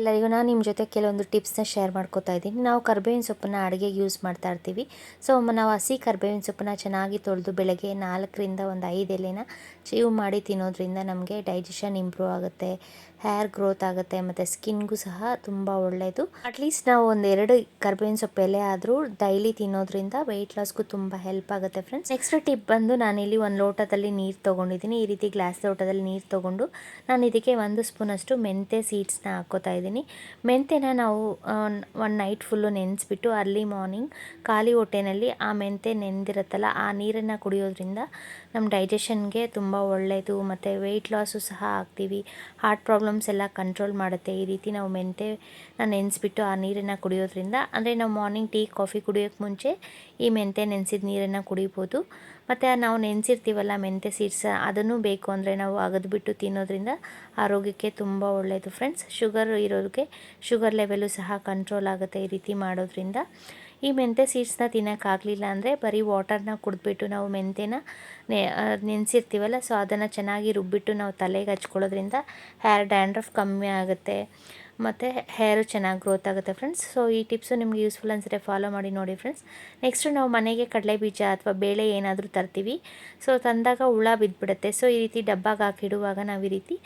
ಎಲ್ಲರಿಗೂ ನಾನು ನಿಮ್ಮ ಜೊತೆ ಕೆಲವೊಂದು ಟಿಪ್ಸ್ನ ಶೇರ್ ಮಾಡ್ಕೋತಾ ಇದ್ದೀನಿ. ನಾವು ಕರ್ಬೇವಿನ ಸೊಪ್ಪನ್ನ ಅಡುಗೆಗೆ ಯೂಸ್ ಮಾಡ್ತಾ ಇರ್ತೀವಿ. ಸೊ ನಾವು ಹಸಿ ಕರ್ಬೇವಿನ ಸೊಪ್ಪನ್ನ ಚೆನ್ನಾಗಿ ತೊಳೆದು ಬೆಳಗ್ಗೆ ನಾಲ್ಕರಿಂದ ಒಂದು ಐದು ಎಲೆನ ಚೀವ್ ಮಾಡಿ ತಿನ್ನೋದ್ರಿಂದ ನಮಗೆ ಡೈಜೆಷನ್ ಇಂಪ್ರೂವ್ ಆಗುತ್ತೆ. ಹೇರ್ ಗ್ರೋತ್ ಆಗುತ್ತೆ ಮತ್ತು ಸ್ಕಿನ್ಗೂ ಸಹ ತುಂಬ ಒಳ್ಳೆಯದು ಅಟ್ಲೀಸ್ಟ್ ನಾವು ಒಂದು ಎರಡು ಕರ್ಬೇವಿನ ಸೊಪ್ಪು ಎಲೆ ಆದರೂ ಡೈಲಿ ತಿನ್ನೋದ್ರಿಂದ ವೆಯ್ಟ್ ಲಾಸ್ಗೂ ತುಂಬ ಹೆಲ್ಪ್ ಆಗುತ್ತೆ ಫ್ರೆಂಡ್ಸ್ ನೆಕ್ಸ್ಟ್ ಟಿಪ್ ಬಂದು ನಾನಿಲ್ಲಿ ಒಂದು ಲೋಟದಲ್ಲಿ ನೀರು ತೊಗೊಂಡಿದ್ದೀನಿ. ಈ ರೀತಿ ಗ್ಲಾಸ್ ಲೋಟದಲ್ಲಿ ನೀರು ತೊಗೊಂಡು ನಾನು ಇದಕ್ಕೆ ಒಂದು ಸ್ಪೂನಷ್ಟು ಮೆಂತೆ ಸೀಡ್ಸ್ನ ಹಾಕ್ಕೋತಾ ಇದ್ದೀನಿ. ಮೆಂತೆನ ನಾವು ಒಂದು ನೈಟ್ ಫುಲ್ಲು ನೆನೆಸ್ಬಿಟ್ಟು ಅರ್ಲಿ ಮಾರ್ನಿಂಗ್ ಖಾಲಿ ಹೊಟ್ಟೆನಲ್ಲಿ ಆ ಮೆಂತೆ ನೆನೆದಿರುತ್ತಲ್ಲ ಆ ನೀರನ್ನು ಕುಡಿಯೋದ್ರಿಂದ ನಮ್ಮ ಡೈಜೆಷನ್ಗೆ ತುಂಬ ಒಳ್ಳೆಯದು ಮತ್ತು ವೆಯ್ಟ್ ಲಾಸು ಸಹ ಆಗ್ತೀವಿ. ಹಾರ್ಟ್ ಪ್ರಾಬ್ಲಮ್ಸ್ ಎಲ್ಲ ಕಂಟ್ರೋಲ್ ಮಾಡುತ್ತೆ. ಈ ರೀತಿ ನಾವು ಮೆಂತೆ ನೆನೆಸ್ಬಿಟ್ಟು ಆ ನೀರನ್ನು ಕುಡಿಯೋದ್ರಿಂದ, ಅಂದರೆ ನಾವು ಮಾರ್ನಿಂಗ್ ಟೀ ಕಾಫಿ ಕುಡಿಯೋಕ್ಕೆ ಮುಂಚೆ ಈ ಮೆಂತೆ ನೆನೆಸಿದ ನೀರನ್ನು ಕುಡಿಬೋದು. ಮತ್ತು ನಾವು ನೆನೆಸಿರ್ತೀವಲ್ಲ ಮೆಂತೆ ಸೀಡ್ಸ್ ಅದನ್ನು ಬೇಕು ಅಂದರೆ ನಾವು ಅಗದ್ಬಿಟ್ಟು ತಿನ್ನೋದ್ರಿಂದ ಆರೋಗ್ಯಕ್ಕೆ ತುಂಬ ಒಳ್ಳೆಯದು ಫ್ರೆಂಡ್ಸ್ ಶುಗರ್ ಇರೋರಿಗೆ ಶುಗರ್ ಲೆವೆಲು ಸಹ ಕಂಟ್ರೋಲ್ ಆಗುತ್ತೆ ಈ ರೀತಿ ಮಾಡೋದ್ರಿಂದ. ಈ ಮೆಂತೆ ಸೀಡ್ಸ್ನ ತಿನ್ನೋಕ್ಕಾಗಲಿಲ್ಲ ಅಂದರೆ ಬರೀ ವಾಟರ್ನ ಕುಡಿದ್ಬಿಟ್ಟು ನಾವು ಮೆಂತೆನ ನೆನೆಸಿರ್ತೀವಲ್ಲ, ಸೊ ಅದನ್ನು ಚೆನ್ನಾಗಿ ರುಬ್ಬಿಟ್ಟು ನಾವು ತಲೆಗೆ ಹಚ್ಕೊಳ್ಳೋದ್ರಿಂದ ಹೇರ್ ಡ್ಯಾಂಡ್ರಫ್ ಕಮ್ಮಿ ಆಗುತ್ತೆ. ಮತ್ತು ಹೇರು ಚೆನ್ನಾಗಿ ಗ್ರೋತ್ ಆಗುತ್ತೆ ಫ್ರೆಂಡ್ಸ್ ಸೊ ಈ ಟಿಪ್ಸು ನಿಮ್ಗೆ ಯೂಸ್ಫುಲ್ ಅನಿಸಿದ್ರೆ ಫಾಲೋ ಮಾಡಿ ನೋಡಿ ಫ್ರೆಂಡ್ಸ್ ನೆಕ್ಸ್ಟು ನಾವು ಮನೆಗೆ ಕಡಲೆ ಬೀಜ ಅಥವಾ ಬೇಳೆ ಏನಾದರೂ ತರ್ತೀವಿ. ಸೊ ತಂದಾಗ ಹುಳ ಬಿದ್ದುಬಿಡುತ್ತೆ ಸೊ ಈ ರೀತಿ ಡಬ್ಬಾಗ ಹಾಕಿಡುವಾಗ ನಾವು ಈ ರೀತಿ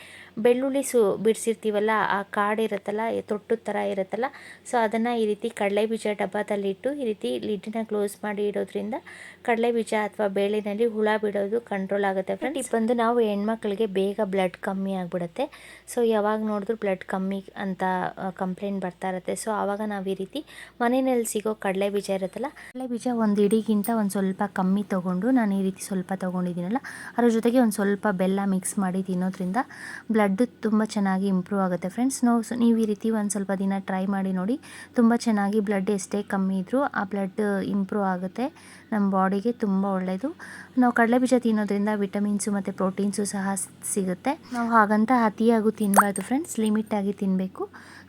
ಬೆಳ್ಳುಳ್ಳಿ ಸು ಬಿಡಿಸಿರ್ತೀವಲ್ಲ, ಆ ಕಾಡಿರುತ್ತಲ್ಲ ತೊಟ್ಟು ಥರ ಇರುತ್ತಲ್ಲ ಸೊ ಅದನ್ನು ಈ ರೀತಿ ಕಡಲೆ ಬೀಜ ಡಬ್ಬದಲ್ಲಿಟ್ಟು ಈ ರೀತಿ ಲಿಡ್ಡಿನ ಕ್ಲೋಸ್ ಮಾಡಿ ಇಡೋದ್ರಿಂದ ಕಡಲೆ ಬೀಜ ಅಥವಾ ಬೇಳೆನಲ್ಲಿ ಹುಳ ಬಿಡೋದು ಕಂಟ್ರೋಲ್ ಆಗುತ್ತೆ ಫ್ರೆಂಡ್ ಇದು ನಾವು ಹೆಣ್ಮಕ್ಳಿಗೆ ಬೇಗ ಬ್ಲಡ್ ಕಮ್ಮಿ ಆಗಿಬಿಡುತ್ತೆ. ಸೊ ಯಾವಾಗ ನೋಡಿದ್ರು ಬ್ಲಡ್ ಕಮ್ಮಿ ಅಂತ ಕಂಪ್ಲೇಂಟ್ ಬರ್ತಾ ಇರುತ್ತೆ. ಸೊ ಆವಾಗ ನಾವು ಈ ರೀತಿ ಮನೆಯಲ್ಲಿ ಸಿಗೋ ಕಡಲೆ ಬೀಜ ಇರುತ್ತಲ್ಲ, ಕಡಲೆ ಬೀಜ ಒಂದು ಇಡಿಗಿಂತ ಒಂದು ಸ್ವಲ್ಪ ಕಮ್ಮಿ ತೊಗೊಂಡು ನಾನು ಈ ರೀತಿ ಸ್ವಲ್ಪ ತೊಗೊಂಡಿದ್ದೀನಲ್ಲ, ಅದ್ರ ಜೊತೆಗೆ ಒಂದು ಸ್ವಲ್ಪ ಬೆಲ್ಲ ಮಿಕ್ಸ್ ಮಾಡಿ ತಿನ್ನೋದ್ರಿಂದ ಬ್ಲಡ್ ತುಂಬ ಚೆನ್ನಾಗಿ ಇಂಪ್ರೂವ್ ಆಗುತ್ತೆ ಫ್ರೆಂಡ್ಸ್ ನಾವು ನೀವು ಈ ರೀತಿ ಒಂದು ಸ್ವಲ್ಪ ದಿನ ಟ್ರೈ ಮಾಡಿ ನೋಡಿ, ತುಂಬ ಚೆನ್ನಾಗಿ ಬ್ಲಡ್ ಎಷ್ಟೇ ಕಮ್ಮಿ ಇದ್ದರೂ ಆ ಬ್ಲಡ್ ಇಂಪ್ರೂವ್ ಆಗುತ್ತೆ. ನಮ್ಮ ಬಾಡಿಗೆ ತುಂಬ ಒಳ್ಳೆಯದು ನಾವು ಕಡಲೆ ಬೀಜ ತಿನ್ನೋದ್ರಿಂದ ವಿಟಮಿನ್ಸು ಮತ್ತು ಪ್ರೋಟೀನ್ಸು ಸಹ ಸಿಗುತ್ತೆ. ನಾವು ಹಾಗಂತ ಅತಿಯಾಗೂ ತಿನ್ನಬಾರ್ದು ಫ್ರೆಂಡ್ಸ್ ಲಿಮಿಟಾಗಿ ತಿನ್ನಬೇಕು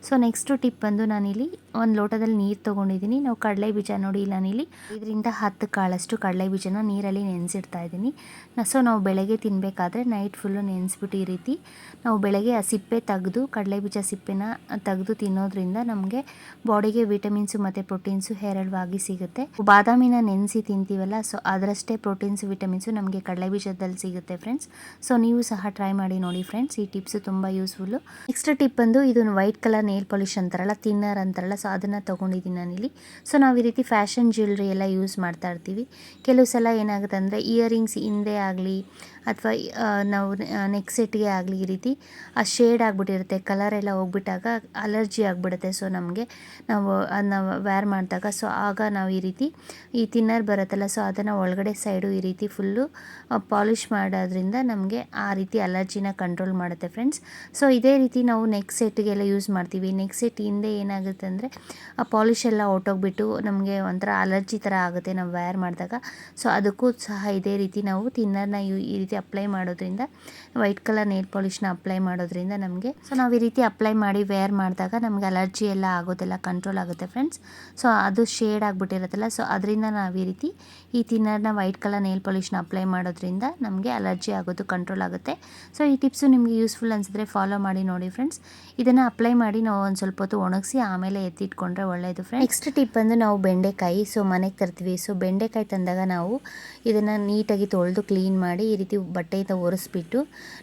ಸೊ ನೆಕ್ಸ್ಟು ಟಿಪ್ ಬಂದು ನಾನಿಲ್ಲಿ ಒಂದು ಲೋಟದಲ್ಲಿ ನೀರು ತೊಗೊಂಡಿದ್ದೀನಿ ನಾವು ಕಡಲೆ ಬೀಜ ನೋಡಿ ನಾನಿಲ್ಲಿ ಇದರಿಂದ ಹತ್ತು ಕಾಳಷ್ಟು ಕಡಲೆ ಬೀಜನ ನೀರಲ್ಲಿ ನೆನೆಸಿಡ್ತಾ ಇದ್ದೀನಿ ಸೊ ನಾವು ಬೆಳಗ್ಗೆ ತಿನ್ನಬೇಕಾದ್ರೆ ನೈಟ್ ಫುಲ್ಲು ನೆನೆಸ್ಬಿಟ್ಟು ಈ ರೀತಿ ನಾವು ಬೆಳಗ್ಗೆ ಆ ಸಿಪ್ಪೆ ತೆಗೆದು, ಕಡಲೆ ಬೀಜ ಸಿಪ್ಪೆನ ತೆಗೆದು ತಿನ್ನೋದ್ರಿಂದ ನಮಗೆ ಬಾಡಿಗೆ ವಿಟಮಿನ್ಸು ಮತ್ತು ಪ್ರೋಟೀನ್ಸು ಹೇರಳವಾಗಿ ಸಿಗುತ್ತೆ. ಬಾದಾಮಿನ ನೆನೆಸಿ ತಿಂತೀವಲ್ಲ ಸೊ ಅದರಷ್ಟೇ ಪ್ರೋಟೀನ್ಸು, ವಿಟಮಿನ್ಸು ನಮಗೆ ಕಡಲೆ ಬೀಜದಲ್ಲಿ ಸಿಗುತ್ತೆ ಫ್ರೆಂಡ್ಸ್ ಸೊ ನೀವು ಸಹ ಟ್ರೈ ಮಾಡಿ ನೋಡಿ ಫ್ರೆಂಡ್ಸ್ ಈ ಟಿಪ್ಸು ತುಂಬ ಯೂಸ್ಫುಲ್ಲು ನೆಕ್ಸ್ಟ್ ಟಿಪ್ ಬಂದು ಇದು ವೈಟ್ ಕಲರ್ ನೇಲ್ ಪಾಲಿಶ್ ಅಂತಾರಲ್ಲ ತಿನ್ನರ್ ಅಂತಾರಲ್ಲ ಸೊ ಅದನ್ನು ತೊಗೊಂಡಿದ್ದೀನಿ ನಾನಿಲ್ಲಿ. ಸೊ ನಾವು ಈ ರೀತಿ ಫ್ಯಾಷನ್ ಜ್ಯುವೆಲ್ರಿ ಎಲ್ಲ ಯೂಸ್ ಮಾಡ್ತಾ ಇರ್ತೀವಿ. ಕೆಲವು ಸಲ ಏನಾಗುತ್ತೆ ಅಂದರೆ ಇಯರಿಂಗ್ಸ್ ಹಿಂದೆ ಆಗಲಿ ಅಥವಾ ನಾವು ನೆಕ್ ಸೆಟ್ಗೆ ಆಗಲಿ ಈ ರೀತಿ, ಆ ಶೇಡ್ ಆಗಿಬಿಟ್ಟಿರುತ್ತೆ ಕಲರ್ ಎಲ್ಲ ಹೋಗ್ಬಿಟ್ಟಾಗ ಅಲರ್ಜಿ ಆಗಿಬಿಡುತ್ತೆ. ಸೊ ನಮಗೆ ನಾವು ಅದನ್ನ ವ್ಯಾರ್ ಮಾಡಿದಾಗ ಸೊ ಆಗ ನಾವು ಈ ರೀತಿ, ಈ ತಿನ್ನರ್ ಬರುತ್ತಲ್ಲ ಸೊ ಅದನ್ನು ಒಳಗಡೆ ಸೈಡು ಈ ರೀತಿ ಫುಲ್ಲು ಪಾಲಿಷ್ ಮಾಡೋದ್ರಿಂದ ನಮಗೆ ಆ ರೀತಿ ಅಲರ್ಜಿನ ಕಂಟ್ರೋಲ್ ಮಾಡುತ್ತೆ ಫ್ರೆಂಡ್ಸ್ ಸೊ ಇದೇ ರೀತಿ ನಾವು ನೆಕ್ ಸೆಟ್ಗೆಲ್ಲ ಯೂಸ್ ಮಾಡ್ತೀವಿ. ನೆಕ್ ಸೆಟ್ ಹಿಂದೆ ಏನಾಗುತ್ತೆ ಅಂದರೆ, ಆ ಪಾಲಿಷ್ ಎಲ್ಲ ಹೊಟ್ಟೋಗ್ಬಿಟ್ಟು ನಮಗೆ ಒಂಥರ ಅಲರ್ಜಿ ಥರ ಆಗುತ್ತೆ ನಾವು ವ್ಯಾರ್ ಮಾಡಿದಾಗ. ಸೊ ಅದಕ್ಕೂ ಸಹ ಇದೇ ರೀತಿ ನಾವು ತಿನ್ನರ್ನ ಈ ರೀತಿ ಅಪ್ಲೈ ಮಾಡೋದ್ರಿಂದ ವೈಟ್ ಕಲರ್ ನೇಲ್ ಪಾಲಿಷ್ನ ಅಪ್ಲೈ ಮಾಡೋದ್ರಿಂದ ನಮಗೆ. ಸೊ ನಾವು ಈ ರೀತಿ ಅಪ್ಲೈ ಮಾಡಿ ವೇರ್ ಮಾಡಿದಾಗ ನಮಗೆ ಅಲರ್ಜಿ ಎಲ್ಲ ಆಗೋದೆಲ್ಲ ಕಂಟ್ರೋಲ್ ಆಗುತ್ತೆ ಫ್ರೆಂಡ್ಸ್ ಸೊ ಅದು ಶೇಡ್ ಆಗಿಬಿಟ್ಟಿರುತ್ತಲ್ಲ ಸೊ ಅದರಿಂದ ನಾವು ಈ ರೀತಿ ಈ ತಿನ್ನರ್ನ ವೈಟ್ ಕಲರ್ ನೇಲ್ ಪಾಲಿಷ್ನ ಅಪ್ಲೈ ಮಾಡೋದ್ರಿಂದ ನಮಗೆ ಅಲರ್ಜಿ ಆಗೋದು ಕಂಟ್ರೋಲ್ ಆಗುತ್ತೆ. ಸೊ ಈ ಟಿಪ್ಸು ನಿಮಗೆ ಯೂಸ್ಫುಲ್ ಅನಿಸಿದ್ರೆ ಫಾಲೋ ಮಾಡಿ ನೋಡಿ ಫ್ರೆಂಡ್ಸ್ ಇದನ್ನು ಅಪ್ಲೈ ಮಾಡಿ ನಾವು ಒಂದು ಸ್ವಲ್ಪ ಹೊತ್ತು ಒಣಗಿಸಿ ಆಮೇಲೆ ಎತ್ತಿಟ್ಕೊಂಡ್ರೆ ಒಳ್ಳೆಯದು ಫ್ರೆಂಡ್ಸ್ ನೆಕ್ಸ್ಟ್ ಟಿಪ್ ಬಂದು ನಾವು ಬೆಂಡೆಕಾಯಿ ಸೊ ಮನೆಗೆ ತರ್ತೀವಿ. ಸೊ ಬೆಂಡೆಕಾಯಿ ತಂದಾಗ ನಾವು ಇದನ್ನು ನೀಟಾಗಿ ತೊಳೆದು ಕ್ಲೀನ್ ಮಾಡಿ ಈ ರೀತಿ ಬಟ್ಟೆಯಿಂದ ಒರೆಸ್ಬಿಟ್ಟು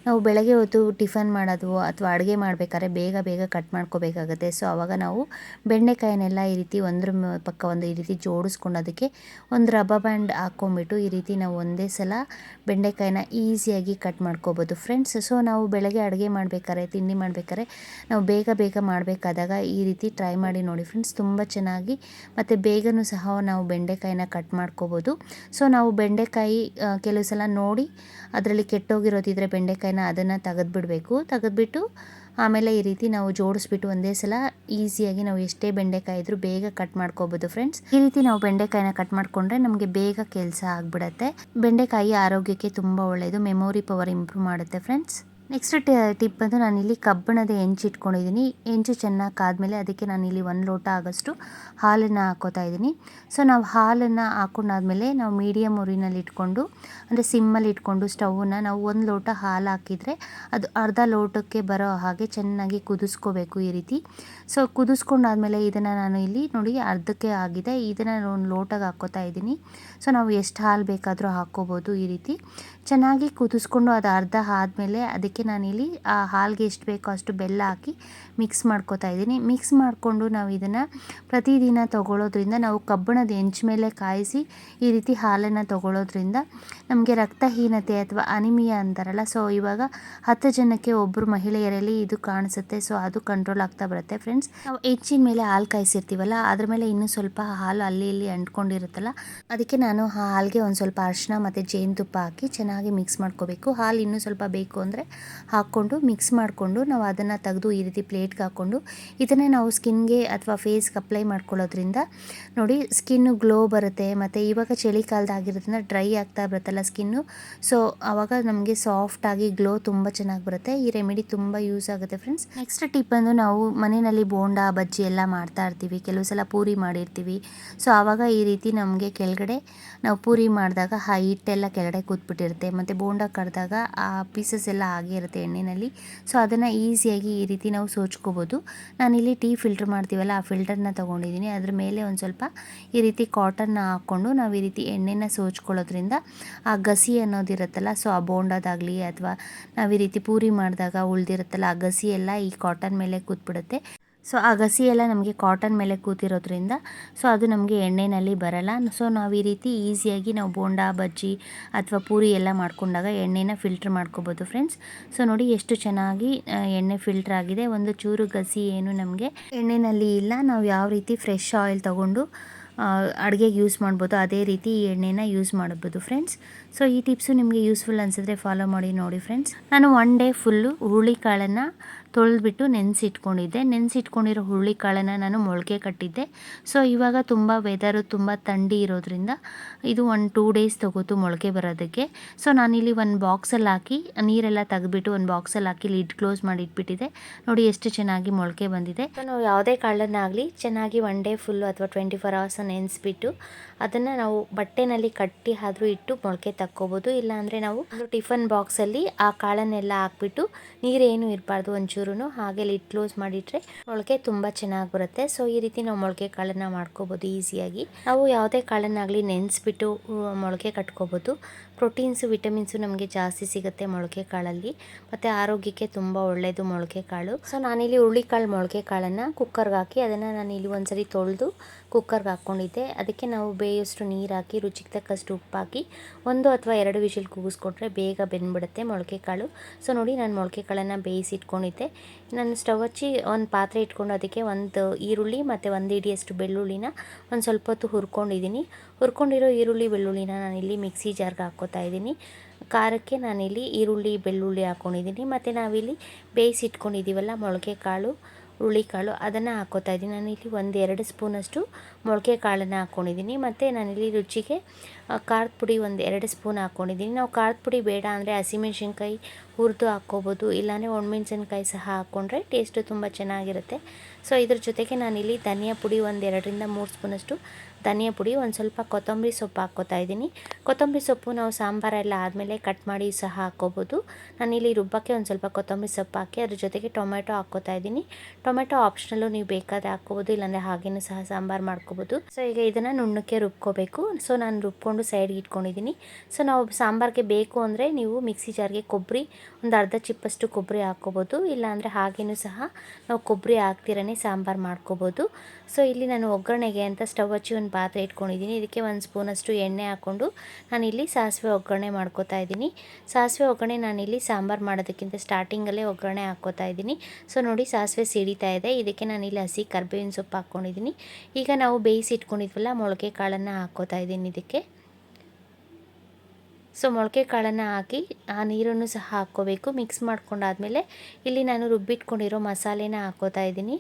ನಾವು ಬೆಳಗ್ಗೆ ಹೊತ್ತು ಟಿಫನ್ ಮಾಡೋದು ಅಥವಾ ಅಡುಗೆ ಮಾಡಬೇಕಾದ್ರೆ ಬೇಗ ಬೇಗ ಕಟ್ ಮಾಡ್ಕೋಬೇಕಾಗುತ್ತೆ. ಸೊ ಆವಾಗ ನಾವು ಬೆಂಡೆಕಾಯಿನೆಲ್ಲ ಈ ರೀತಿ ಒಂದ್ರ ಪಕ್ಕ ಒಂದು ಈ ರೀತಿ ಜೋಡಿಸ್ಕೊಂಡು ಅದಕ್ಕೆ ಒಂದು ರಬ್ಬ ಬ್ಯಾಂಡ್ ಹಾಕ್ಕೊಂಬಿಟ್ಟು ಈ ರೀತಿ ನಾವು ಒಂದೇ ಸಲ ಬೆಂಡೆಕಾಯಿನ ಈಸಿಯಾಗಿ ಕಟ್ ಮಾಡ್ಕೋಬೋದು ಫ್ರೆಂಡ್ಸ್. ಸೊ, ನಾವು ಬೆಳಗ್ಗೆ ಅಡುಗೆ ಮಾಡಬೇಕಾದ್ರೆ, ತಿಂಡಿ ಮಾಡಬೇಕಾದ್ರೆ ನಾವು ಬೇಗ ಬೇಗ ಮಾಡಬೇಕಾದಾಗ ಈ ರೀತಿ ಟ್ರೈ ಮಾಡಿ ನೋಡಿ ಫ್ರೆಂಡ್ಸ್. ತುಂಬ ಚೆನ್ನಾಗಿ ಮತ್ತು ಬೇಗನೂ ಸಹ ನಾವು ಬೆಂಡೆಕಾಯಿನ ಕಟ್ ಮಾಡ್ಕೋಬೋದು. ಸೊ, ನಾವು ಬೆಂಡೆಕಾಯಿ ಕೆಲವು ಸಲ ನೋಡಿ ಅದರಲ್ಲಿ ಕೆಟ್ಟೋಗಿರೋದಿದ್ರೆ ಬೆಂಡೆಕಾಯಿನ ಅದನ್ನು ತೆಗೆದ್ಬಿಡಬೇಕು. ತೆಗೆದ್ಬಿಟ್ಟು ಆಮೇಲೆ ಈ ರೀತಿ ನಾವು ಜೋಡಿಸ್ಬಿಟ್ಟು ಒಂದೇ ಸಲ ಈಸಿಯಾಗಿ ನಾವು ಎಷ್ಟೇ ಬೆಂಡೆಕಾಯಿ ಇದ್ರೂ ಬೇಗ ಕಟ್ ಮಾಡ್ಕೋಬೋದು ಫ್ರೆಂಡ್ಸ್. ಈ ರೀತಿ ನಾವು ಬೆಂಡೆಕಾಯಿನ ಕಟ್ ಮಾಡಿಕೊಂಡ್ರೆ ನಮಗೆ ಬೇಗ ಕೆಲಸ ಆಗಿಬಿಡತ್ತೆ. ಬೆಂಡೆಕಾಯಿ ಆರೋಗ್ಯಕ್ಕೆ ತುಂಬ ಒಳ್ಳೆಯದು ಮೆಮೊರಿ ಪವರ್ ಇಂಪ್ರೂವ್ ಮಾಡುತ್ತೆ ಫ್ರೆಂಡ್ಸ್. ನೆಕ್ಸ್ಟ್ ಟಿಪ್ ಬಂದು ನಾನಿಲ್ಲಿ ಕಬ್ಬಣದ ಹೆಂಚು ಇಟ್ಕೊಂಡಿದ್ದೀನಿ. ಹೆಂಚು ಚೆನ್ನಾಗಿ ಕಾದ್ಮೇಲೆ ಅದಕ್ಕೆ ನಾನಿಲ್ಲಿ ಒಂದು ಲೋಟ ಆಗೋಷ್ಟು ಹಾಲನ್ನು ಹಾಕೋತಾ ಇದ್ದೀನಿ. ಸೊ ನಾವು ಹಾಲನ್ನು ಹಾಕೊಂಡಾದ್ಮೇಲೆ ನಾವು ಮೀಡಿಯಮ್ ಉರಿನಲ್ಲಿ ಇಟ್ಕೊಂಡು, ಅಂದರೆ ಸಿಮ್ಮಲ್ಲಿ ಇಟ್ಕೊಂಡು ಸ್ಟವನ್ನು ನಾವು ಒಂದು ಲೋಟ ಹಾಲು ಹಾಕಿದರೆ ಅದು ಅರ್ಧ ಲೋಟಕ್ಕೆ ಬರೋ ಹಾಗೆ ಚೆನ್ನಾಗಿ ಕುದಿಸ್ಕೋಬೇಕು ಈ ರೀತಿ. ಸೊ ಕುದಿಸ್ಕೊಂಡಾದ್ಮೇಲೆ ಇದನ್ನು ನಾನು ಇಲ್ಲಿ ನೋಡಿ ಅರ್ಧಕ್ಕೆ ಆಗಿದೆ. ಇದನ್ನು ಒಂದು ಲೋಟಗೆ ಹಾಕೋತಾ ಇದ್ದೀನಿ. ಸೊ ನಾವು ಎಷ್ಟು ಹಾಲು ಬೇಕಾದರೂ ಹಾಕ್ಕೋಬೋದು ಈ ರೀತಿ. ಚೆನ್ನಾಗಿ ಕುದಿಸ್ಕೊಂಡು ಅದು ಅರ್ಧ ಆದಮೇಲೆ ಅದಕ್ಕೆ ನಾನಿಲ್ಲಿ, ಆ ಹಾಲಿಗೆ ಎಷ್ಟು ಬೇಕೋ ಅಷ್ಟು ಬೆಲ್ಲ ಹಾಕಿ ಮಿಕ್ಸ್ ಮಾಡ್ಕೋತಾ ಇದ್ದೀನಿ. ಮಿಕ್ಸ್ ಮಾಡಿಕೊಂಡು ನಾವು ಇದನ್ನು ಪ್ರತಿದಿನ ತಗೊಳ್ಳೋದ್ರಿಂದ ನಾವು ಕಬ್ಬಣದ ಹೆಂಚ್ ಮೇಲೆ ಕಾಯಿಸಿ ಈ ರೀತಿ ಹಾಲನ್ನು ತಗೊಳ್ಳೋದ್ರಿಂದ ನಮಗೆ ರಕ್ತಹೀನತೆ ಅಥವಾ ಅನಿಮಿಯಾ ಅಂತಾರಲ್ಲ ಸೊ ಇವಾಗ ಹತ್ತು ಜನಕ್ಕೆ ಒಬ್ಬರು ಮಹಿಳೆಯರಲ್ಲಿ ಇದು ಕಾಣಿಸುತ್ತೆ ಸೊ ಅದು ಕಂಟ್ರೋಲ್ ಆಗ್ತಾ ಬರುತ್ತೆ ಫ್ರೆಂಡ್ಸ್ ನಾವು ಹೆಚ್ಚಿನ ಮೇಲೆ ಹಾಲು ಕಾಯಿಸಿರ್ತೀವಲ್ಲ, ಅದ್ರ ಮೇಲೆ ಇನ್ನೂ ಸ್ವಲ್ಪ ಹಾಲು ಅಲ್ಲಿ ಇಲ್ಲಿ ಅಂಟ್ಕೊಂಡಿರುತ್ತಲ್ಲ, ಅದಕ್ಕೆ ನಾನು ಆ ಹಾಲಿಗೆ ಒಂದು ಸ್ವಲ್ಪ ಅರಿಶಿನ ಮತ್ತು ಜೇನುತುಪ್ಪ ಹಾಕಿ ಚೆನ್ನಾಗಿ ಮಿಕ್ಸ್ ಮಾಡ್ಕೋಬೇಕು. ಹಾಲು ಇನ್ನೂ ಸ್ವಲ್ಪ ಬೇಕು ಅಂದರೆ ಹಾಕ್ಕೊಂಡು ಮಿಕ್ಸ್ ಮಾಡಿಕೊಂಡು ನಾವು ಅದನ್ನು ತೆಗೆದು ಈ ರೀತಿ ಪ್ಲೇಟ್ಗೆ ಹಾಕ್ಕೊಂಡು ಇದನ್ನೇ ನಾವು ಸ್ಕಿನ್ಗೆ ಅಥವಾ ಫೇಸ್ಗೆ ಅಪ್ಲೈ ಮಾಡ್ಕೊಳ್ಳೋದ್ರಿಂದ ನೋಡಿ ಸ್ಕಿನ್ನು ಗ್ಲೋ ಬರುತ್ತೆ. ಮತ್ತು ಇವಾಗ ಚಳಿಗಾಲದಾಗಿರೋದ್ರಿಂದ ಡ್ರೈ ಆಗ್ತಾ ಬರುತ್ತಲ್ಲ ಸ್ಕಿನ್ನು. ಸೊ ಆವಾಗ ನಮಗೆ ಸಾಫ್ಟಾಗಿ ಗ್ಲೋ ತುಂಬ ಚೆನ್ನಾಗಿ ಬರುತ್ತೆ. ಈ ರೆಮಿಡಿ ತುಂಬ ಯೂಸ್ ಆಗುತ್ತೆ ಫ್ರೆಂಡ್ಸ್. ನೆಕ್ಸ್ಟ್ ಟಿಪ್ ಬಂದು ನಾವು ಮನೆಯಲ್ಲಿ ಬೋಂಡ, ಬಜ್ಜಿ ಎಲ್ಲ ಮಾಡ್ತಾ ಇರ್ತೀವಿ. ಕೆಲವು ಸಲ ಪೂರಿ ಮಾಡಿರ್ತೀವಿ. ಸೊ ಆವಾಗ ಈ ರೀತಿ ನಮಗೆ ಕೆಳಗಡೆ ನಾವು ಪೂರಿ ಮಾಡಿದಾಗ ಹಿಟ್ಟೆಲ್ಲ ಕೆಳಗಡೆ ಕೂತ್ಬಿಟ್ಟಿರುತ್ತೆ. ಮತ್ತು ಬೋಂಡ ಕರೆದಾಗ ಆ ಪೀಸಸ್ ಎಲ್ಲ ಆಗೇ ಇರುತ್ತೆ ಎಣ್ಣೆಯಲ್ಲಿ ಸೊ ಅದನ್ನು ಈಸಿಯಾಗಿ ಈ ರೀತಿ ನಾವು ಸೋಚ್ಕೋಬೋದು. ನಾನಿಲ್ಲಿ ಟೀ ಫಿಲ್ಟರ್ ಮಾಡ್ತೀವಲ್ಲ, ಆ ಫಿಲ್ಟರ್ನ ತೊಗೊಂಡಿದ್ದೀನಿ. ಅದ್ರ ಮೇಲೆ ಒಂದು ಸ್ವಲ್ಪ ಈ ರೀತಿ ಕಾಟನ್ನ ಹಾಕ್ಕೊಂಡು ನಾವು ಈ ರೀತಿ ಎಣ್ಣೆನ ಸೋಚ್ಕೊಳ್ಳೋದ್ರಿಂದ ಆ ಗಸಿ ಅನ್ನೋದಿರುತ್ತಲ್ಲ ಸೊ ಆ ಬೋಂಡದಾಗಲಿ ಅಥವಾ ನಾವು ಈ ರೀತಿ ಪೂರಿ ಮಾಡಿದಾಗ ಉಳ್ದಿರುತ್ತಲ್ಲ, ಆ ಗಸಿ ಎಲ್ಲ ಈ ಕಾಟನ್ ಮೇಲೆ ಕೂತ್ಬಿಡುತ್ತೆ. ಸೊ ಆ ಗಸಿ ಎಲ್ಲ ನಮಗೆ ಕಾಟನ್ ಮೇಲೆ ಕೂತಿರೋದ್ರಿಂದ ಸೊ ಅದು ನಮಗೆ ಎಣ್ಣೆಯಲ್ಲಿ ಬರಲ್ಲ. ಸೊ ನಾವು ಈ ರೀತಿ ಈಸಿಯಾಗಿ ನಾವು ಬೋಂಡ, ಬಜ್ಜಿ ಅಥವಾ ಪೂರಿ ಎಲ್ಲ ಮಾಡ್ಕೊಂಡಾಗ ಎಣ್ಣೆನ ಫಿಲ್ಟ್ರ್ ಮಾಡ್ಕೋಬೋದು ಫ್ರೆಂಡ್ಸ್ ಸೊ ನೋಡಿ ಎಷ್ಟು ಚೆನ್ನಾಗಿ ಎಣ್ಣೆ ಫಿಲ್ಟ್ರ್ ಆಗಿದೆ. ಒಂದು ಚೂರು ಗಸಿ ಏನು ನಮಗೆ ಎಣ್ಣೆಯಲ್ಲಿ ಇಲ್ಲ. ನಾವು ಯಾವ ರೀತಿ ಫ್ರೆಶ್ ಆಯಿಲ್ ತೊಗೊಂಡು ಅಡುಗೆಗೆ ಯೂಸ್ ಮಾಡ್ಬೋದು, ಅದೇ ರೀತಿ ಈ ಎಣ್ಣೆನ ಯೂಸ್ ಮಾಡ್ಬೋದು ಫ್ರೆಂಡ್ಸ್ ಸೊ ಈ ಟಿಪ್ಸು ನಿಮಗೆ ಯೂಸ್ಫುಲ್ ಅನಿಸಿದ್ರೆ ಫಾಲೋ ಮಾಡಿ ನೋಡಿ ಫ್ರೆಂಡ್ಸ್ ನಾನು ಒನ್ ಡೇ ಫುಲ್ಲು ಹುರುಳಿಕಾಳನ್ನು ತೊಳೆದ್ಬಿಟ್ಟು ನೆನೆಸಿಟ್ಕೊಂಡಿದ್ದೆ. ನೆನೆಸಿಟ್ಕೊಂಡಿರೋ ಹುರುಳಿಕಾಳನ್ನು ನಾನು ಮೊಳಕೆ ಕಟ್ಟಿದ್ದೆ. ಸೊ ಇವಾಗ ತುಂಬ ವೆದರು ತುಂಬ ಥಂಡಿ ಇರೋದ್ರಿಂದ ಇದು ಒಂದು ಟೂ ಡೇಸ್ ತೊಗೋತು ಮೊಳಕೆ ಬರೋದಕ್ಕೆ. ಸೊ ನಾನಿಲ್ಲಿ ಒಂದು ಬಾಕ್ಸಲ್ಲಿ ಹಾಕಿ, ನೀರೆಲ್ಲ ತೆಗೆದ್ಬಿಟ್ಟು ಒಂದು ಬಾಕ್ಸಲ್ಲಿ ಹಾಕಿ ಲಿಡ್ ಕ್ಲೋಸ್ ಮಾಡಿ ಇಟ್ಬಿಟ್ಟಿದೆ ನೋಡಿ ಎಷ್ಟು ಚೆನ್ನಾಗಿ ಮೊಳಕೆ ಬಂದಿದೆ. ನಾನು ಯಾವುದೇ ಕಾಳನ್ನಾಗಲಿ ಚೆನ್ನಾಗಿ ಒನ್ ಡೇ ಫುಲ್ಲು ಅಥವಾ ಟ್ವೆಂಟಿ ಫೋರ್ ಅವರ್ಸನ್ನು ನೆನೆಸ್ಬಿಟ್ಟು ಅದನ್ನು ನಾವು ಬಟ್ಟೆನಲ್ಲಿ ಕಟ್ಟಿ ಆದರೂ ಇಟ್ಟು ಮೊಳಕೆ ತಕ್ಕೋಬೋದು. ಇಲ್ಲಾಂದರೆ ನಾವು ಟಿಫನ್ ಬಾಕ್ಸಲ್ಲಿ ಆ ಕಾಳನ್ನೆಲ್ಲ ಹಾಕ್ಬಿಟ್ಟು ನೀರೇನು ಇರಬಾರ್ದು ಒಂಚೂರು ಹಾಗೆ ಲಿಟ್ ಕ್ಲೋಸ್ ಮಾಡಿಟ್ರೆ ಮೊಳಕೆ ತುಂಬ ಚೆನ್ನಾಗಿ ಬರುತ್ತೆ. ಸೊ, ಈ ರೀತಿ ನಾವು ಮೊಳಕೆ ಕಾಳನ್ನು ಮಾಡ್ಕೋಬೋದು ಈಸಿಯಾಗಿ. ನಾವು ಯಾವುದೇ ಕಾಳನ್ನಾಗಲಿ ನೆನೆಸ್ಬಿಟ್ಟು ಮೊಳಕೆ ಕಟ್ಕೋಬೋದು. ಪ್ರೋಟೀನ್ಸು, ವಿಟಮಿನ್ಸು ನಮಗೆ ಜಾಸ್ತಿ ಸಿಗುತ್ತೆ ಮೊಳಕೆ ಕಾಳಲ್ಲಿ. ಮತ್ತು ಆರೋಗ್ಯಕ್ಕೆ ತುಂಬ ಒಳ್ಳೆಯದು ಮೊಳಕೆ ಕಾಳು. ಸೊ ನಾನಿಲ್ಲಿ ಹುರುಳಿಕಾಳು ಮೊಳಕೆ ಕಾಳನ್ನು ಕುಕ್ಕರ್ಗೆ ಹಾಕಿ, ಅದನ್ನು ನಾನು ಇಲ್ಲಿ ಒಂದ್ಸರಿ ತೊಳೆದು ಕುಕ್ಕರ್ಗೆ ಹಾಕ್ಕೊಂಡಿದ್ದೆ ಅದಕ್ಕೆ ನಾವು ಬೇಯಷ್ಟು ನೀರು ಹಾಕಿ, ರುಚಿಗೆ ತಕ್ಕಷ್ಟು ಉಪ್ಪು ಹಾಕಿ, ಒಂದು ಅಥವಾ ಎರಡು ವಿಷಲ್ ಕೂಗಿಸ್ಕೊಟ್ರೆ ಬೇಗ ಬೆಂದ್ಬಿಡುತ್ತೆ ಮೊಳಕೆ ಕಾಳು. ಸೊ ನೋಡಿ ನಾನು ಮೊಳಕೆ ಕಾಳನ್ನು ಬೇಯಿಸಿ ಇಟ್ಕೊಂಡಿದ್ದೆ ನಾನು ಸ್ಟವ್ ಹಚ್ಚಿ ಒಂದು ಪಾತ್ರೆ ಇಟ್ಕೊಂಡು ಅದಕ್ಕೆ ಒಂದು ಈರುಳ್ಳಿ ಮತ್ತು ಒಂದು ಇಡಿಯಷ್ಟು ಬೆಳ್ಳುಳ್ಳಿನ ಒಂದು ಸ್ವಲ್ಪ ಹೊತ್ತು ಹುರ್ಕೊಂಡಿದ್ದೀನಿ. ಹುರ್ಕೊಂಡಿರೋ ಈರುಳ್ಳಿ, ಬೆಳ್ಳುಳ್ಳಿನ ನಾನಿಲ್ಲಿ ಮಿಕ್ಸಿ ಜಾರ್ಗೆ ಹಾಕ್ಕೋತಾ ಇದ್ದೀನಿ. ಖಾರಕ್ಕೆ ನಾನಿಲ್ಲಿ ಈರುಳ್ಳಿ, ಬೆಳ್ಳುಳ್ಳಿ ಹಾಕ್ಕೊಂಡಿದ್ದೀನಿ ಮತ್ತು ನಾವಿಲ್ಲಿ ಬೇಯಿಸಿಟ್ಕೊಂಡಿದ್ದೀವಲ್ಲ ಮೊಳಕೆ ಕಾಳು ಹುರುಳಿಕಾಳು, ಅದನ್ನು ಹಾಕ್ಕೋತಾ ಇದ್ದೀನಿ. ನಾನಿಲ್ಲಿ ಒಂದೆರಡು ಸ್ಪೂನಷ್ಟು ಮೊಳಕೆ ಕಾಳನ್ನು ಹಾಕ್ಕೊಂಡಿದ್ದೀನಿ ಮತ್ತು ನಾನಿಲ್ಲಿ ರುಚಿಗೆ ಖಾರದ ಪುಡಿ ಒಂದು ಎರಡು ಸ್ಪೂನ್ ಹಾಕ್ಕೊಂಡಿದ್ದೀನಿ ನಾವು ಖಾರದ ಪುಡಿ ಬೇಡ ಅಂದರೆ ಹಸಿಮೆಣ್ಸಿನ್ಕಾಯಿ ಹುರಿದು ಹಾಕ್ಕೋಬೋದು, ಇಲ್ಲಾಂದರೆ ಒಣಮೆಣ್ಸಿನ್ಕಾಯಿ ಸಹ ಹಾಕ್ಕೊಂಡ್ರೆ ಟೇಸ್ಟು ತುಂಬ ಚೆನ್ನಾಗಿರುತ್ತೆ. ಸೊ ಇದ್ರ ಜೊತೆಗೆ ನಾನಿಲ್ಲಿ ಧನಿಯಾ ಪುಡಿ ಒಂದು ಎರಡರಿಂದ ಮೂರು ಸ್ಪೂನಷ್ಟು ಧನಿಯಾ ಪುಡಿ, ಒಂದು ಸ್ವಲ್ಪ ಕೊತ್ತಂಬರಿ ಸೊಪ್ಪು ಹಾಕ್ಕೋತಾ ಇದ್ದೀನಿ. ಕೊತ್ತಂಬರಿ ಸೊಪ್ಪು ನಾವು ಸಾಂಬಾರೆಲ್ಲ ಆದಮೇಲೆ ಕಟ್ ಮಾಡಿ ಸಹ ಹಾಕ್ಕೋಬೋದು. ನಾನಿಲ್ಲಿ ರುಬ್ಬಕ್ಕೆ ಒಂದು ಸ್ವಲ್ಪ ಕೊತ್ತಂಬರಿ ಸೊಪ್ಪು ಹಾಕಿ ಅದ್ರ ಜೊತೆಗೆ ಟೊಮೆಟೊ ಹಾಕ್ಕೋತಾ ಇದ್ದೀನಿ. ಟೊಮೆಟೊ ಆಪ್ಷನಲ್ಲು ನೀವು ಬೇಕಾದರೆ ಹಾಕ್ಕೋಬೋದು, ಇಲ್ಲಾಂದರೆ ಹಾಗೇನೂ ಸಹ ಸಾಂಬಾರು ಮಾಡ್ಕೋಬೋದು ಸೊ ಈಗ ಇದನ್ನು ನುಣ್ಣಕ್ಕೆ ರುಬ್ಕೋಬೇಕು. ಸೊ ನಾನು ರುಬ್ಕೊಂಡು ಸೈಡ್ಗೆ ಇಟ್ಕೊಂಡಿದ್ದೀನಿ ಸೊ ನಾವು ಸಾಂಬಾರಿಗೆ ಬೇಕು ಅಂದರೆ ನೀವು ಮಿಕ್ಸಿ ಜಾರ್ಗೆ ಕೊಬ್ಬರಿ, ಒಂದು ಅರ್ಧ ಚಿಪ್ಪಷ್ಟು ಕೊಬ್ಬರಿ ಹಾಕ್ಕೋಬೋದು. ಇಲ್ಲಾಂದರೆ ಹಾಗೇನೂ ಸಹ ನಾವು ಕೊಬ್ಬರಿ ಹಾಕ್ತಿರೇ ಸಾಂಬಾರು ಮಾಡ್ಕೋಬೋದು. ಸೊ ಇಲ್ಲಿ ನಾನು ಒಗ್ಗರಣೆಗೆ ಅಂತ ಸ್ಟವ್ ಹಚ್ಚಿ ಒಂದು ಪಾತ್ರೆ ಇಟ್ಕೊಂಡಿದ್ದೀನಿ ಇದಕ್ಕೆ ಒಂದು ಸ್ಪೂನಷ್ಟು ಎಣ್ಣೆ ಹಾಕ್ಕೊಂಡು ನಾನಿಲ್ಲಿ ಸಾಸಿವೆ ಒಗ್ಗರಣೆ ಮಾಡ್ಕೋತಾ ಇದ್ದೀನಿ ಸಾಸಿವೆ ಒಗ್ಗರಣೆ ನಾನಿಲ್ಲಿ ಸಾಂಬಾರು ಮಾಡೋದಕ್ಕಿಂತ ಸ್ಟಾರ್ಟಿಂಗಲ್ಲೇ ಒಗ್ಗರಣೆ ಹಾಕ್ಕೋತಾ ಇದ್ದೀನಿ ಸೊ ನೋಡಿ ಸಾಸಿವೆ ಸಿಡಿತಾ ಇದೆ. ಇದಕ್ಕೆ ನಾನಿಲ್ಲಿ ಹಸಿ ಕರ್ಬೇವಿನ ಸೊಪ್ಪು ಹಾಕ್ಕೊಂಡಿದ್ದೀನಿ ಈಗ ನಾವು ಬೇಯಿಸಿ ಇಟ್ಕೊಂಡಿದ್ವಲ್ಲ, ಮೊಳಕೆ ಕಾಳನ್ನು ಹಾಕೋತಾ ಇದ್ದೀನಿ ಇದಕ್ಕೆ. ಸೊ ಮೊಳಕೆ ಕಾಳನ್ನು ಹಾಕಿ ಆ ನೀರನ್ನು ಸಹ ಹಾಕ್ಕೋಬೇಕು. ಮಿಕ್ಸ್ ಮಾಡ್ಕೊಂಡಾದ್ಮೇಲೆ ಇಲ್ಲಿ ನಾನು ರುಬ್ಬಿಟ್ಕೊಂಡಿರೋ ಮಸಾಲೆನ ಹಾಕ್ಕೋತಾ ಇದ್ದೀನಿ.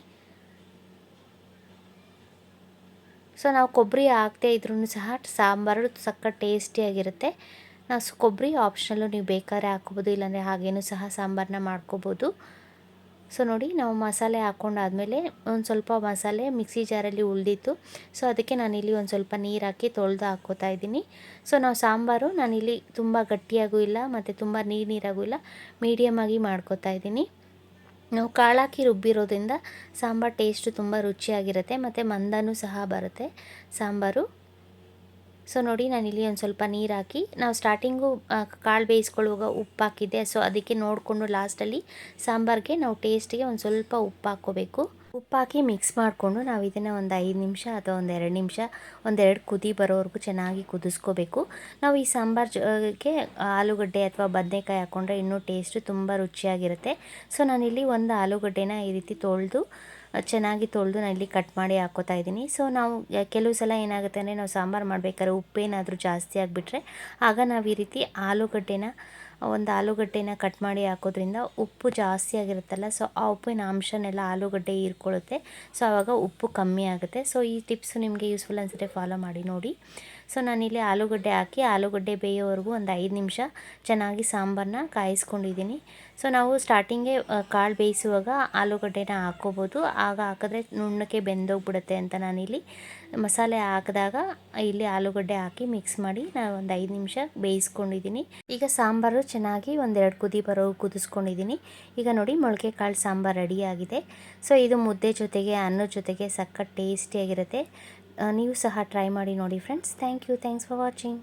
ಸೊ ನಾವು ಕೊಬ್ಬರಿ ಹಾಕದೇ ಇದ್ರೂ ಸಹ ಸಾಂಬಾರು ಸಕ್ಕ ಟೇಸ್ಟಿಯಾಗಿರುತ್ತೆ ನಾವು ಕೊಬ್ಬರಿ ಆಪ್ಷನಲ್ಲು ನೀವು ಬೇಕಾದ್ರೆ ಹಾಕ್ಕೋಬೋದು ಇಲ್ಲಾಂದರೆ ಹಾಗೇನೂ ಸಹ ಸಾಂಬಾರನ್ನ ಮಾಡ್ಕೋಬೋದು. ಸೊ ನೋಡಿ, ನಾವು ಮಸಾಲೆ ಹಾಕ್ಕೊಂಡಾದಮೇಲೆ ಒಂದು ಸ್ವಲ್ಪ ಮಸಾಲೆ ಮಿಕ್ಸಿ ಜಾರಲ್ಲಿ ಉಳಿದಿತ್ತು. ಸೊ ಅದಕ್ಕೆ ನಾನಿಲ್ಲಿ ಒಂದು ಸ್ವಲ್ಪ ನೀರು ಹಾಕಿ ತೊಳೆದು ಹಾಕ್ಕೋತಾ ಇದ್ದೀನಿ. ಸೊ ನಾವು ಸಾಂಬಾರು ನಾನಿಲ್ಲಿ ತುಂಬ ಗಟ್ಟಿಯಾಗೂ ಇಲ್ಲ, ಮತ್ತು ತುಂಬ ನೀರು ನೀರಾಗೂ ಇಲ್ಲ ಮೀಡಿಯಮ್ ಆಗಿ ಮಾಡ್ಕೋತಾ ಇದ್ದೀನಿ. ನಾವು ಕಾಳಾಕಿ ರುಬ್ಬಿರೋದ್ರಿಂದ ಸಾಂಬಾರು ಟೇಸ್ಟು ತುಂಬ ರುಚಿಯಾಗಿರುತ್ತೆ, ಮತ್ತು ಮಂದನೂ ಸಹ ಬರುತ್ತೆ ಸಾಂಬಾರು. ಸೊ ನೋಡಿ, ನಾನು ಇಲ್ಲಿ ಒಂದು ಸ್ವಲ್ಪ ನೀರು ಹಾಕಿ ನಾವು ಸ್ಟಾರ್ಟಿಂಗು ಕಾಳು ಬೇಯಿಸ್ಕೊಳ್ಳುವಾಗ ಉಪ್ಪು ಹಾಕಿದ್ದೆ. ಸೊ ಅದಕ್ಕೆ ನೋಡಿಕೊಂಡು ಲಾಸ್ಟಲ್ಲಿ ಸಾಂಬಾರಿಗೆ ನಾವು ಟೇಸ್ಟಿಗೆ ಒಂದು ಸ್ವಲ್ಪ ಉಪ್ಪು ಹಾಕ್ಕೋಬೇಕು. ಉಪ್ಪು ಹಾಕಿ ಮಿಕ್ಸ್ ಮಾಡಿಕೊಂಡು ನಾವು ಇದನ್ನು ಒಂದು ಐದು ನಿಮಿಷ ಅಥವಾ ಒಂದು ಎರಡು ನಿಮಿಷ ಒಂದೆರಡು ಕುದಿ ಬರೋವರೆಗೂ ಚೆನ್ನಾಗಿ ಕುದಿಸ್ಕೋಬೇಕು. ನಾವು ಈ ಸಾಂಬಾರು ಜೊತೆಗೆ ಆಲೂಗಡ್ಡೆ ಅಥವಾ ಬದನೆಕಾಯಿ ಹಾಕ್ಕೊಂಡ್ರೆ ಇನ್ನೂ ಟೇಸ್ಟು ತುಂಬ ರುಚಿಯಾಗಿರುತ್ತೆ. ಸೊ ನಾನಿಲ್ಲಿ ಒಂದು ಆಲೂಗಡ್ಡೆನ ಈ ರೀತಿ ತೊಳೆದು ಚೆನ್ನಾಗಿ ತೊಳೆದು ನಾನು ಇಲ್ಲಿ ಕಟ್ ಮಾಡಿ ಹಾಕೋತಾ ಇದ್ದೀನಿ. ಸೊ ನಾವು ಕೆಲವು ಸಲ ಏನಾಗುತ್ತೆ ಅಂದರೆ ನಾವು ಸಾಂಬಾರು ಮಾಡಬೇಕಾದ್ರೆ ಉಪ್ಪೇನಾದರೂ ಜಾಸ್ತಿ ಆಗಿಬಿಟ್ರೆ ಆಗ ನಾವು ಈ ರೀತಿ ಆಲೂಗಡ್ಡೆನ, ಒಂದು ಆಲೂಗಡ್ಡೆನ ಕಟ್ ಮಾಡಿ ಹಾಕೋದ್ರಿಂದ ಉಪ್ಪು ಜಾಸ್ತಿ ಆಗಿರುತ್ತಲ್ಲ ಸೊ ಆ ಉಪ್ಪಿನ ಅಂಶನೆಲ್ಲ ಆಲೂಗಡ್ಡೆ ಹೀರ್ಕೊಳ್ಳುತ್ತೆ. ಸೊ ಆವಾಗ ಉಪ್ಪು ಕಮ್ಮಿ ಆಗುತ್ತೆ. ಸೊ ಈ ಟಿಪ್ಸು ನಿಮಗೆ ಯೂಸ್ಫುಲ್ ಅನಿಸುತ್ತೆ ಫಾಲೋ ಮಾಡಿ, ನೋಡಿ. ಸೊ ನಾನಿಲ್ಲಿ ಆಲೂಗಡ್ಡೆ ಹಾಕಿ ಆಲೂಗಡ್ಡೆ ಬೇಯೋವರೆಗೂ ಒಂದು ಐದು ನಿಮಿಷ ಚೆನ್ನಾಗಿ ಸಾಂಬಾರನ್ನ ಕಾಯಿಸ್ಕೊಂಡಿದ್ದೀನಿ. ಸೊ ನಾವು ಸ್ಟಾರ್ಟಿಂಗೆ ಕಾಳು ಬೇಯಿಸುವಾಗ ಆಲೂಗಡ್ಡೆನ ಹಾಕ್ಕೋಬೋದು. ಆಗ ಹಾಕಿದ್ರೆ ನುಣ್ಣಕ್ಕೆ ಬೆಂದೋಗ್ಬಿಡುತ್ತೆ ಅಂತ ನಾನಿಲ್ಲಿ ಮಸಾಲೆ ಹಾಕಿದಾಗ ಇಲ್ಲಿ ಆಲೂಗಡ್ಡೆ ಹಾಕಿ ಮಿಕ್ಸ್ ಮಾಡಿ ನಾನು ಒಂದು ಐದು ನಿಮಿಷ ಬೇಯಿಸ್ಕೊಂಡಿದ್ದೀನಿ. ಈಗ ಸಾಂಬಾರು ಚೆನ್ನಾಗಿ ಒಂದೆರಡು ಕುದಿ ಬರೋ ಕುದಿಸ್ಕೊಂಡಿದ್ದೀನಿ. ಈಗ ನೋಡಿ ಮೊಳಕೆ ಕಾಳು ಸಾಂಬಾರು ರೆಡಿಯಾಗಿದೆ ಸೊ ಇದು ಮುದ್ದೆ ಜೊತೆಗೆ ಅನ್ನದ ಜೊತೆಗೆ ಸಖತ್ ಟೇಸ್ಟಿಯಾಗಿರುತ್ತೆ ನೀವು ಸಹ ಟ್ರೈ ಮಾಡಿ ನೋಡಿ friends thank you thanks for watching